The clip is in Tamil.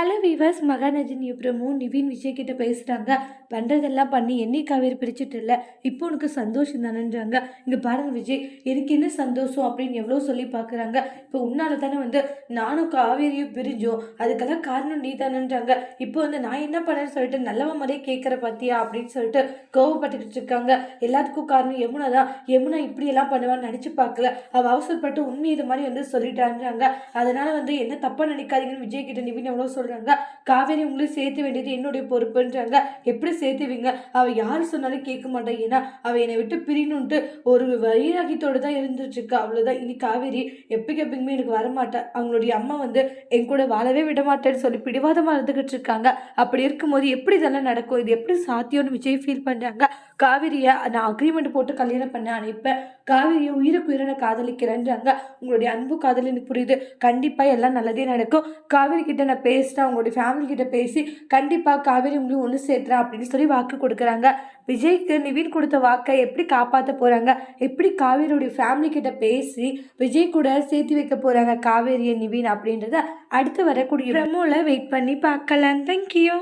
ஹலோ வீவர்ஸ் மகாநஜன் அப்புறமும் நிவின் விஜய் கிட்ட பேசுகிறாங்க பண்ணுறதெல்லாம் பண்ணி என்னை காவேரி பிரிச்சுட்டு இல்லை. இப்போ உனக்கு சந்தோஷம் தானேன்றாங்க. இங்கே பாருங்க விஜய் எனக்கு என்ன சந்தோஷம் அப்படின்னு எவ்வளோ சொல்லி பார்க்குறாங்க இப்போ உன்னால தானே வந்து நானும் காவேரியும் பிரிஞ்சோம். அதுக்கெல்லாம் காரணம் நீ தானேன்றாங்க. இப்போ வந்து நான் என்ன பண்ணேன்னு சொல்லிட்டு நல்லவ மாதிரியே கேட்குற பார்த்தியா அப்படின்னு சொல்லிட்டு கோவப்பட்டுக்கிட்டு இருக்காங்க. எல்லாத்துக்கும் காரணம் யமுனா தான். யமுனா இப்படியெல்லாம் பண்ணுவான்னு நினச்சி பார்க்கல அவள் அவசரப்பட்டு உண்மை இது மாதிரி வந்து சொல்லிட்டான்றாங்க. அதனால் வந்து என்ன தப்பாக நினைக்காதீங்கன்னு விஜய் கிட்ட நிவின் எவ்வளோ சொல்கிறாங்க காவேரி உங்களையும் சேர்த்து வேண்டியது என்னுடைய பொறுப்புன்றாங்க. எப்படி சேர்த்துவீங்க? அவள் யார் சொன்னாலும் கேட்க மாட்டான் ஏன்னா அவள் என்னை விட்டு பிரியணுன்ட்டு ஒரு வைராகியத்தோடு தான் இருந்துட்டுருக்கு. அவ்வளோதான் இனி காவேரி எப்பக்கு எப்பயுமே எனக்கு வரமாட்டேன் அவங்களுடைய அம்மா வந்து என் கூட வாழவே விட மாட்டேன்னு சொல்லி பிடிவாதமாக இருந்துகிட்டு இருக்காங்க அப்படி இருக்கும்போது எப்படி இதெல்லாம் நடக்கும்? இது எப்படி சாத்தியம்னு விஜய் ஃபீல் பண்ணுறாங்க காவிரியை நான் அக்ரிமெண்ட் போட்டு கல்யாணம் பண்ண அனுப்பேன் காவேரியை உயிருக்கு உயிரை நான் காதலிக்கிறேன்றாங்க. உங்களுடைய அன்பு காதல் எனக்கு புரியுது. கண்டிப்பாக எல்லாம் நல்லதே நடக்கும். காவேரி கிட்ட நான் பேசிட்டேன் உங்களுடைய அவங்களுடைய ஃபேமிலிக்கிட்ட பேசி கண்டிப்பாக காவேரி உங்களையும் ஒன்று சேர்த்துறேன் அப்படின்னு சொல்லி வாக்கு கொடுக்குறாங்க. விஜய்க்கு நிவின் கொடுத்த வாக்கை எப்படி காப்பாற்ற போகிறாங்க எப்படி காவேரியோடைய ஃபேமிலி கிட்ட பேசி விஜய் கூட சேர்த்து வைக்க போகிறாங்க காவேரியை நிவின் அப்படின்றத அடுத்து வரக்கூடிய ப்ரமோல வெயிட் பண்ணி பார்க்கலாம். தேங்க்யூ